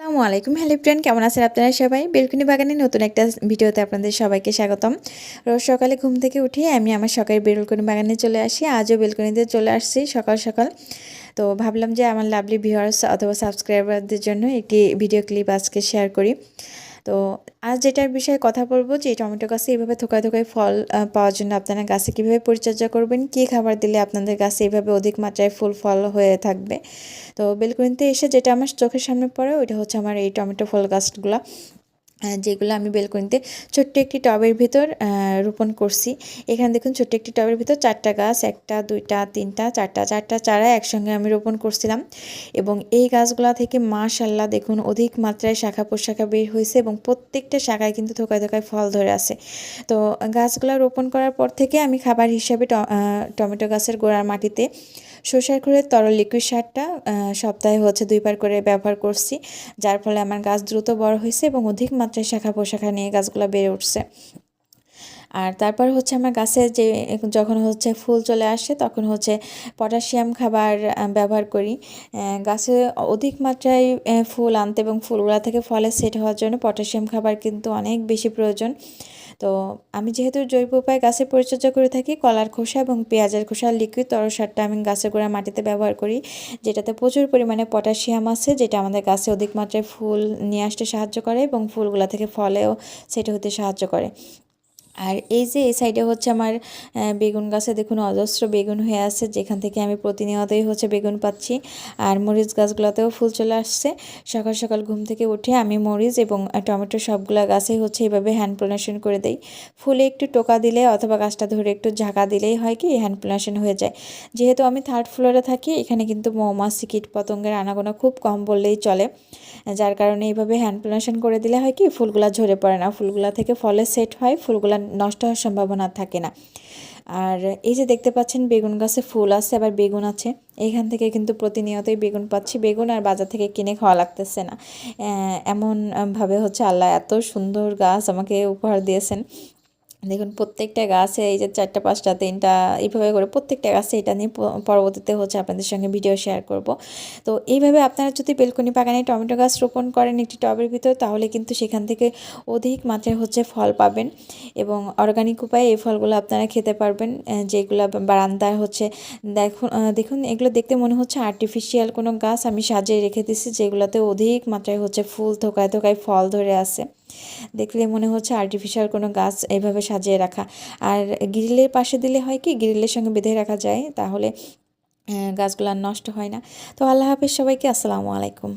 আসসালামু আলাইকুম। Hello friend কেমন আছেন আপনারা সবাই? বেলকুনি বাগানে নতুন একটা ভিডিওতে আপনাদের সবাইকে স্বাগতম। রোজ সকালে ঘুম থেকে উঠে আমি আমার সকালে বেলকুনি বাগানে চলে আসি। আজও বেলকুনিতে চলে আসছি সকাল সকাল। তো ভাবলাম যে আমার লাভলি ভিউয়ার্স অথবা সাবস্ক্রাইবারদের জন্য একটি ভিডিও ক্লিপ আজকে শেয়ার করি। তো আজ যেটার বিষয়ে কথা বলব যে টমেটো গাছে এইভাবে থোকায় থোকায় ফল পাওয়ার জন্য আপনারা গাছে কীভাবে পরিচর্যা করবেন, কী খাবার দিলে আপনাদের গাছে এইভাবে অধিক মাত্রায় ফুল, ফল হয়ে থাকবে। তো বেলকুনিতে এসে যেটা আমার চোখের সামনে পড়ে, ওইটা হচ্ছে আমার এই টমেটো ফল গাছগুলো। যেগুলো আমি বেলকনিতে ছোট্ট একটি টবের ভিতর রোপণ করছি। এখানে দেখুন ছোট্ট একটি টবের ভিতর চারটা গাছ, একটা, দুইটা, তিনটা, চারটা চারটা চারা একসঙ্গে আমি রোপণ করছিলাম। এবং এই গাছগুলা থেকে মাশাল্লাহ দেখুন অধিক মাত্রায় শাখা পোশাখা বের হয়েছে এবং প্রত্যেকটা শাখায় কিন্তু থোকায় থোকায় ফল ধরে আছে। তো গাছগুলো রোপণ করার পর থেকে আমি খাবার হিসাবে টমেটো গাছের গোড়ার মাটিতে শসার খুঁড়ের তরল লিকুইড সারটা সপ্তাহে হচ্ছে দুইবার করে ব্যবহার করছি, যার ফলে আমার গাছ দ্রুত বড় হয়েছে এবং অধিক মাত্রায় শাখা পোশাখা নিয়ে গাছগুলো বেড়ে উঠছে। আর তারপর হচ্ছে আমার গাছে যে, যখন হচ্ছে ফুল চলে আসে তখন হচ্ছে পটাশিয়াম খাবার ব্যবহার করি। গাছে অধিক মাত্রায় ফুল আনতে এবং ফুলগুলা থেকে ফলে সেট হওয়ার জন্য পটাশিয়াম খাবার কিন্তু অনেক বেশি প্রয়োজন। তো আমি যেহেতু জৈব উপায়ে গাছের পরিচর্যা করে থাকি, কলার খোসা এবং পেঁয়াজের খোসার লিকুইড তরল সারটা আমি গাছের গোড়া মাটিতে ব্যবহার করি, যেটাতে প্রচুর পরিমাণে পটাশিয়াম আছে, যেটা আমাদের গাছে অধিক মাত্রায় ফুল নিয়ে আসতে সাহায্য করে এবং ফুলগুলা থেকে ফলেও সেটা হতে সাহায্য করে। আর এই যে এই সাইডে হচ্ছে আমার বেগুন গাছে দেখুন অজস্র বেগুন হয়ে আছে, যেখান থেকে আমি প্রতিনিয়তই হচ্ছে বেগুন পাচ্ছি। আর মরিচ গাছগুলোতেও ফুল চলে আসছে। সকাল সকাল ঘুম থেকে উঠে আমি মরিচ এবং টমেটো সবগুলো গাছেই হচ্ছে এইভাবে হ্যান্ড পোলাশন করে দেই। ফুলে একটু টোকা দিলে অথবা গাছটা ধরে একটু ঝাঁকা দিলেই হয় কি হ্যান্ড পোলাশন হয়ে যায়। যেহেতু আমি থার্ড ফ্লোরে থাকি, এখানে কিন্তু মৌমাছি কীট পতঙ্গের আনাগোনা খুব কম বললেই চলে। যার কারণে এইভাবে হ্যান্ড পোলাশন করে দিলে হয় কি, ফুলগুলা ঝরে পড়ে না। ফুলগুলা থেকে ফলে সেট হয় ফুলগুলা নষ্ট হওয়ার সম্ভাবনা থাকে না। আর এই যে দেখতে পাচ্ছেন, বেগুন গাছে ফুল আছে, আবার বেগুন আছে। এখান থেকে কিন্তু প্রতিনিয়তই বেগুন পাচ্ছি। বেগুন আর বাজার থেকে কিনে খাওয়া লাগতেছে না। এমনভাবে হচ্ছে আল্লাহ এত সুন্দর গাছ আমাকে উপহার দিয়েছেন। দেখুন, প্রত্যেকটা গাছে এই যে চারটা, পাঁচটা, তিনটা, এইভাবে করে প্রত্যেকটা গাছে এটা নিয়ে পরবর্তীতে হচ্ছে আপনাদের সঙ্গে ভিডিও শেয়ার করব। তো এইভাবে আপনারা যদি বেলকনি বাগানে টমেটো গাছ রোপণ করেন একটি টবের ভিতর, তাহলে কিন্তু সেখান থেকে অধিক মাত্রায় হচ্ছে ফল পাবেন এবং অর্গানিক উপায়ে এই ফলগুলো আপনারা খেতে পারবেন যেগুলো বারান্দার হচ্ছে। দেখুন দেখুন, এগুলো দেখতে মনে হচ্ছে আর্টিফিশিয়াল কোনো গাছ আমি সাজিয়ে রেখে দিছি যেগুলোতে অধিক মাত্রায় হচ্ছে ফুল থোকায় থোকায় ফল ধরে আছে দেখলে মনে হচ্ছে আর্টিফিশিয়াল কোনো গাছ এভাবে সাজিয়ে রাখা। আর গ্রিলের পাশে দিলে হয় কি, গ্রিলের সঙ্গে বেঁধে রাখা যায়, তাহলে গাছগুলো নষ্ট হয় না। তো আল্লাহ হাফিজ সবাইকে আসসালামু আলাইকুম।